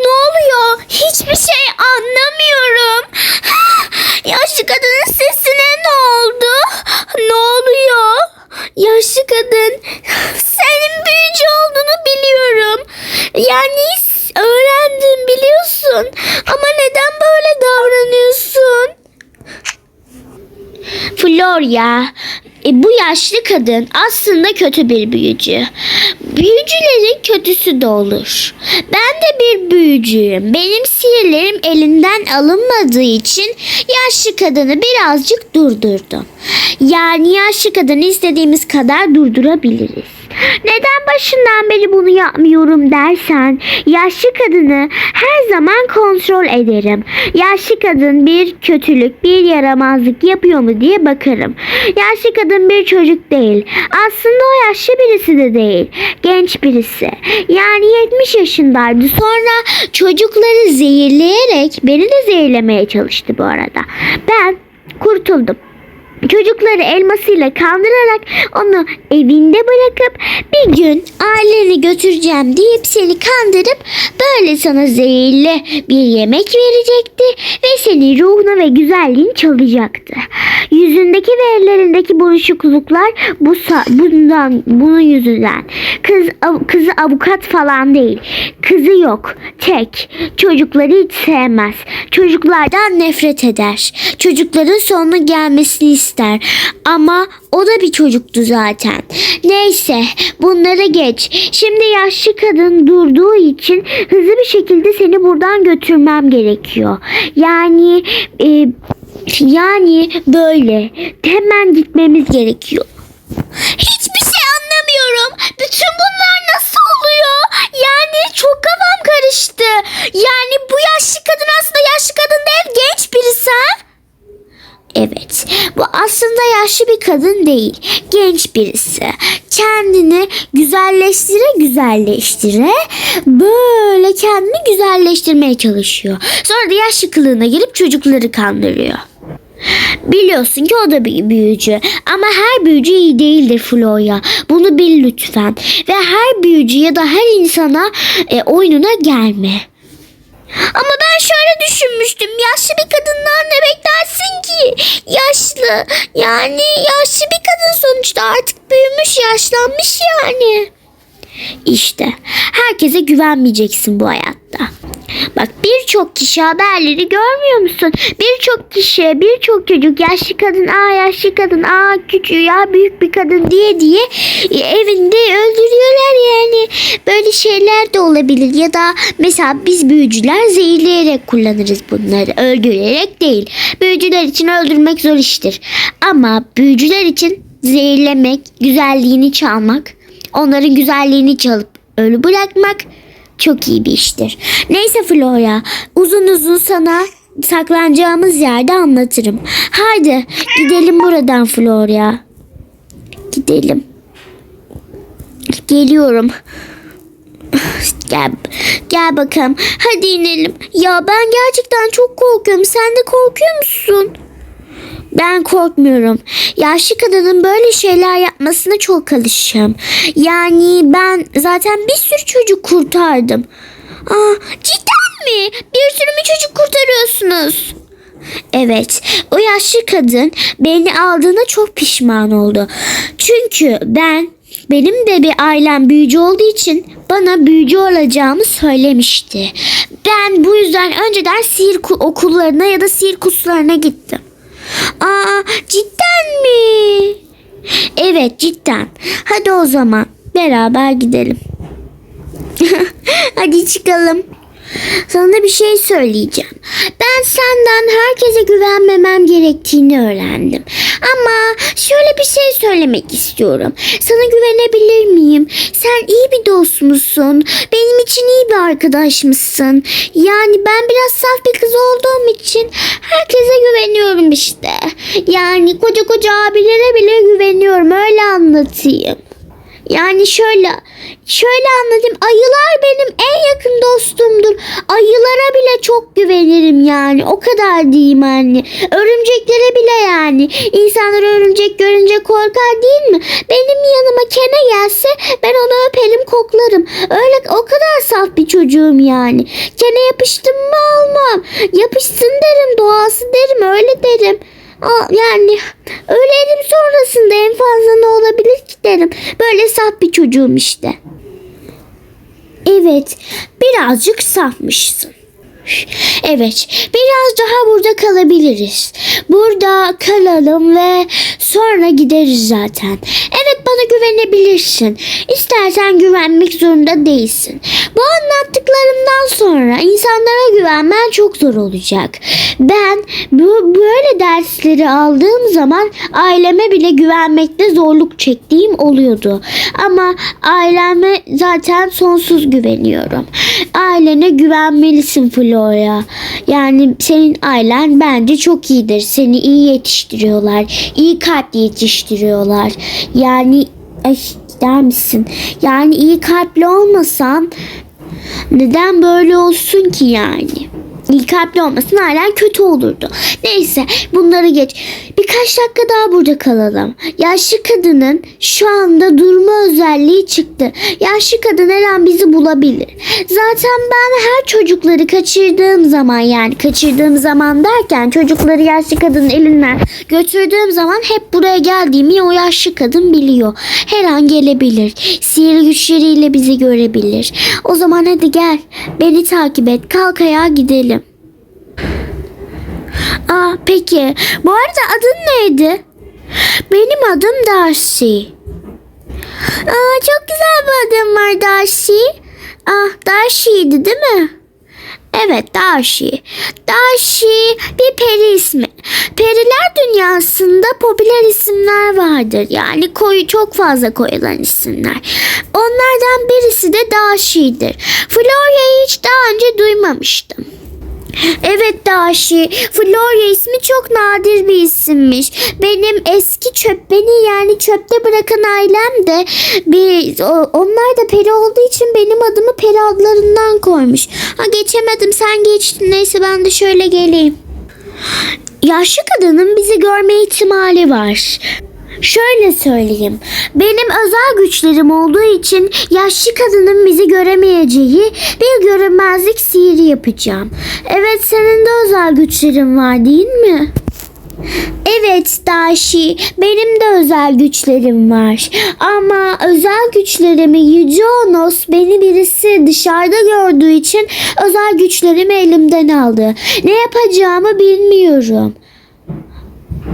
Ne oluyor? Hiçbir şey anlamıyorum. Yaşlı kadının sesine ne oldu? Ne oluyor? Yaşlı kadın senin büyücü olduğunu biliyorum. Yani öğrendim biliyorsun. Ama neden böyle davranıyorsun? Florya, e, bu yaşlı kadın aslında kötü bir büyücü. Büyücülerin kötüsü de olur. Ben de bir büyücüyüm. Benim sihirlerim elinden alınmadığı için yaşlı kadını birazcık durdurdum. Yani yaşlı kadını istediğimiz kadar durdurabiliriz. Neden başından beri bunu yapmıyorum dersen yaşlı kadını her zaman kontrol ederim. Yaşlı kadın bir kötülük, bir yaramazlık yapıyor mu diye bakarım. Yaşlı kadın bir çocuk değil. Aslında o yaşlı birisi de değil. Genç birisi. Yani 70 yaşındaydı. Sonra çocukları zehirleyerek beni de zehirlemeye çalıştı bu arada. Ben kurtuldum. Çocukları elmasıyla kandırarak onu evinde bırakıp bir gün aileni götüreceğim deyip seni kandırıp böyle sana zehirli bir yemek verecekti ve senin ruhunu ve güzelliğini çalacaktı. Yüzündeki ve ellerindeki buruşukluklar bu bundan bunun yüzünden. Kız av- kızı avukat falan değil. Kızı yok. Tek. Çocukları hiç sevmez. Çocuklardan nefret eder. Çocukların sonuna gelmesini ister. Ama o da bir çocuktu zaten. Neyse bunlara geç. Şimdi yaşlı kadın durduğu için hızlı bir şekilde seni buradan götürmem gerekiyor. Yani e, yani böyle hemen gitmemiz gerekiyor. Hiçbir şey anlamıyorum. Bütün bunlar nasıl oluyor? Yani çok kafam karıştı. Yani bu yaşlı kadın aslında yaşlı kadın değil genç birisi ha? Evet, bu aslında yaşlı bir kadın değil, genç birisi. Kendini güzelleştire güzelleştire böyle kendini güzelleştirmeye çalışıyor. Sonra da yaşlı kılığına girip çocukları kandırıyor. Biliyorsun ki o da bir büyücü. Ama her büyücü iyi değildir Floya. Bunu bil lütfen. Ve her büyücü ya da her insana e, oyununa gelme. Ama ben şöyle düşünmüştüm. Yaşlı bir kadından ne beklersin ki? Yaşlı. Yani yaşlı bir kadın sonuçta artık büyümüş, yaşlanmış yani. İşte herkese güvenmeyeceksin bu hayatta. Bak birçok kişi haberleri görmüyor musun? Birçok kişi, birçok çocuk yaşlı kadın, aa yaşlı kadın, aa küçük ya büyük bir kadın diye diye e, evinde öldürüyorlar yani. Böyle şeyler de olabilir ya da mesela biz büyücüler zehirleyerek kullanırız bunları. Öldürerek değil. Büyücüler için öldürmek zor iştir. Ama büyücüler için zehirlemek, güzelliğini çalmak Onların güzelliğini çalıp ölü bırakmak çok iyi bir iştir. Neyse Flora, uzun uzun sana saklanacağımız yerde anlatırım. Haydi gidelim buradan Flora. Gidelim. Geliyorum. Gel, gel bakalım. Hadi inelim. Ya ben gerçekten çok korkuyorum. Sen de korkuyor musun? Ben korkmuyorum. Yaşlı kadının böyle şeyler yapmasına çok alışığım. Yani ben zaten bir sürü çocuk kurtardım. Aa, cidden mi? Bir sürü mü çocuk kurtarıyorsunuz? Evet, o yaşlı kadın beni aldığına çok pişman oldu. Çünkü ben benim de bir ailem büyücü olduğu için bana büyücü olacağımı söylemişti. Ben bu yüzden önceden sihir ku- okullarına ya da sihir kurslarına gittim. Aa cidden mi? Evet cidden. Hadi o zaman beraber gidelim. Hadi çıkalım. Sana bir şey söyleyeceğim. Ben senden herkese güvenmemem gerektiğini öğrendim. Ama şöyle bir şey söylemek istiyorum. Sana güvenebilir miyim? Sen iyi bir dost musun? Benim için iyi bir arkadaş mısın? Yani ben biraz saf bir kız olduğum için herkese güveniyorum işte. Yani koca koca abilere bile güveniyorum. Öyle anlatayım. Yani şöyle şöyle anlatayım. Ayılar benim en yakın dostumdur. Ayılara bile çok güvenirim yani. O kadar diyeyim anne. Örümceklere bile yani. İnsanlar örümcek görünce korkar değil mi? Benim yanıma kene gelse ben onu öperim koklarım. Öyle o kadar saf bir çocuğum yani. Kene yapıştım mı almam. Yapışsın derim doğası derim öyle derim. Yani ölerim sonrasında en fazla ne olabilir ki derim. Böyle saf bir çocuğum işte. Evet, birazcık safmışsın. Evet, biraz daha burada kalabiliriz. Burada kalalım ve sonra gideriz zaten. Evet bana güvenebilirsin. İstersen güvenmek zorunda değilsin. Bu anlattıklarımdan sonra insanlara güvenmen çok zor olacak. Ben bu böyle dersleri aldığım zaman aileme bile güvenmekte zorluk çektiğim oluyordu. Ama aileme zaten sonsuz güveniyorum. Ailene güvenmelisin Flora. Yani senin ailen bence çok iyidir. Seni iyi yetiştiriyorlar. İyi kalpli yetiştiriyorlar. Yani ay der misin? Yani iyi kalpli olmasan neden böyle olsun ki yani? İyi kalpli olmasın halen kötü olurdu. Neyse bunları geç. Birkaç dakika daha burada kalalım. Yaşlı kadının şu anda durma özelliği çıktı. Yaşlı kadın her an bizi bulabilir. Zaten ben her çocukları kaçırdığım zaman yani kaçırdığım zaman derken çocukları yaşlı kadının elinden götürdüğüm zaman hep buraya geldiğimi o yaşlı kadın biliyor. Her an gelebilir. Sihirli güçleriyle bizi görebilir. O zaman hadi gel. Beni takip et. Kalk ayağa gidelim. Aa peki. Bu arada adın neydi? Benim adım Darcy. Aa çok güzel bir adım var Darcy. Ah Darcy'ydi değil mi? Evet Darcy. Darcy bir peri ismi. Periler dünyasında popüler isimler vardır. Yani koyu çok fazla koyulan isimler. Onlardan birisi de Darcy'dir. Floria'yı hiç daha önce duymamıştım. Evet Daşi. Florya ismi çok nadir bir isimmiş. Benim eski çöp beni yani çöpte bırakan ailem de bir onlar da peri olduğu için benim adımı peri adlarından koymuş. Ha geçemedim sen geçtin neyse ben de şöyle geleyim. Yaşlı kadının bizi görme ihtimali var. Şöyle söyleyeyim. Benim özel güçlerim olduğu için yaşlı kadının bizi göremeyeceği bir görünmezlik sihiri yapacağım. Evet senin de özel güçlerin var değil mi? Evet Daşi, benim de özel güçlerim var. Ama özel güçlerimi Yüce Onos beni birisi dışarıda gördüğü için özel güçlerimi elimden aldı. Ne yapacağımı bilmiyorum.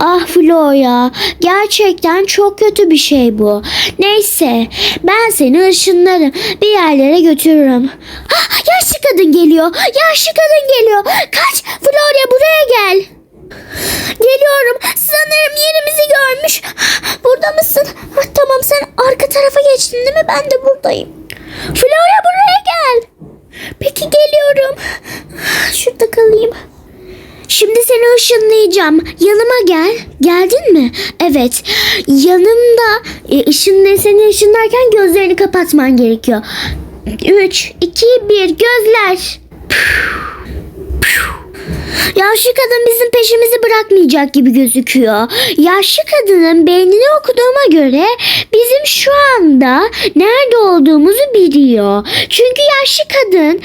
Ah Flora, gerçekten çok kötü bir şey bu. Neyse, ben seni ışınlarım, bir yerlere götürürüm. Ah, yaşlı kadın geliyor, yaşlı kadın geliyor. Kaç, Flora buraya gel. Geliyorum, sanırım yerimizi görmüş. Burada mısın? Ah, tamam sen arka tarafa geçtin değil mi? Ben de buradayım. Flora buraya gel. Peki geliyorum. Şurada kalayım. Şimdi seni ışınlayacağım. Yanıma gel. Geldin mi? Evet. Yanımda e, ışın seni ışınlarken gözlerini kapatman gerekiyor. 3, 2, 1 gözler. Yaşlı kadın bizim peşimizi bırakmayacak gibi gözüküyor. Yaşlı kadının beynini okuduğuma göre bizim şu anda nerede olduğumuzu biliyor. Çünkü yaşlı kadın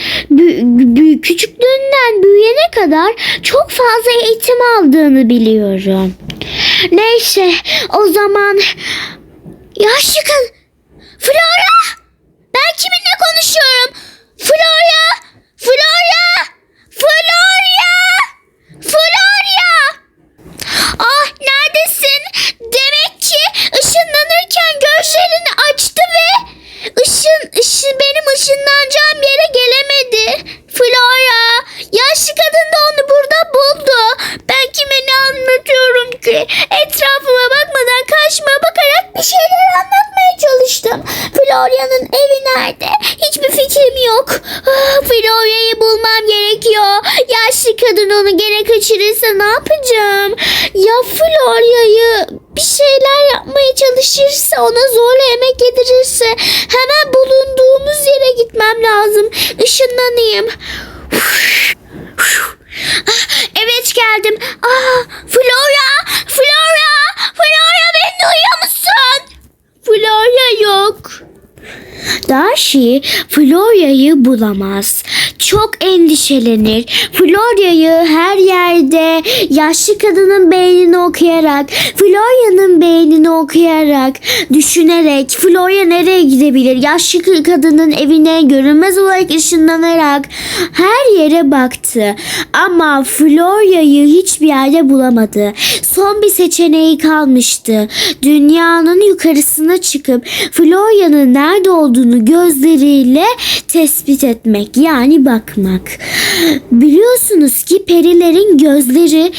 küçüklüğünden büyüyene kadar çok fazla eğitim aldığını biliyorum. Neyse o zaman yaşlı kadın... Flora! Ben kiminle konuşuyorum? Flora! Flora! Flora! Florya! Ah neredesin? Demek ki ışınlanırken gözlerini açtı ve ışın, ışın benim ışınlanacağım yere gelemedi. Flora! Yaşlı kadın da onu burada buldu. Ben kime ne ki? Etrafıma bakmadan karşıma bakarak bir şeyler anlatmaya çalıştım. Florya'nın evi nerede? Hiçbir fikrim yok. Ah, Florya'yı bulmam gerekiyor. Yaşlı kadın onu gene kaçırırsa ne yapacağım? Ya Florya'yı bir şeyler yapmaya çalışırsa, ona zorla yemek yedirirse hemen bulunduğumuz yere gitmem lazım. Işınlanayım. Ah, Evet geldim. Aa, Flora! Flora! Flora beni duyuyor musun? Flora yok. Dashi Florya'yı bulamaz. Çok endişelenir. Florya'yı her yerde yaşlı kadının beynini okuyarak, Florya'nın beynini okuyarak, düşünerek Florya nereye gidebilir? Yaşlı kadının evine görünmez olarak ışınlanarak her yere baktı. Ama Florya'yı hiçbir yerde bulamadı. Son bir seçeneği kalmıştı. Dünyanın yukarısına çıkıp Florya'nın nerede olduğunu gözleriyle tespit etmek yani bakmak. Biliyorsunuz ki perilerin gözleri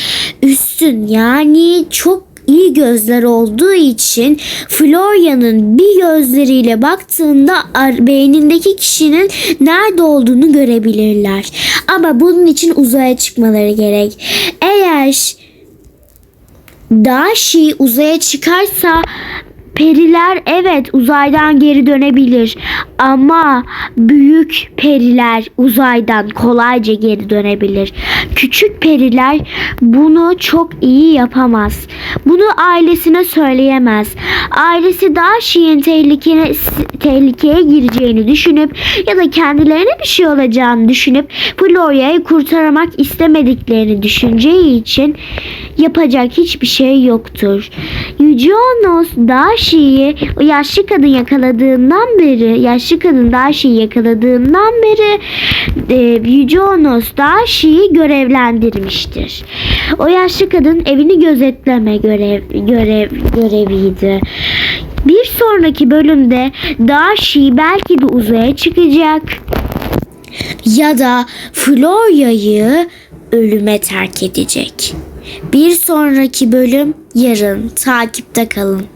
üstün yani çok iyi gözler olduğu için Florya'nın bir gözleriyle baktığında beynindeki kişinin nerede olduğunu görebilirler. Ama bunun için uzaya çıkmaları gerek. Eğer Dashi uzaya çıkarsa periler evet uzaydan geri dönebilir ama büyük periler uzaydan kolayca geri dönebilir. Küçük periler bunu çok iyi yapamaz. Bunu ailesine söyleyemez. Ailesi Dashi'nin tehlikeye, tehlikeye gireceğini düşünüp ya da kendilerine bir şey olacağını düşünüp Florya'yı kurtarmak istemediklerini düşüneceği için yapacak hiçbir şey yoktur. Yüce Onos Dashi'yi o yaşlı kadın yakaladığından beri, yaşlı kadın Dashi'yi yakaladığından beri e, Yüce Onos Dashi'yi görevlendirmiştir. O yaşlı kadın evini gözetleme görev, görev göreviydi. Bir sonraki bölümde Dashi belki de uzaya çıkacak ya da Florya'yı ölüme terk edecek. Bir sonraki bölüm yarın takipte kalın.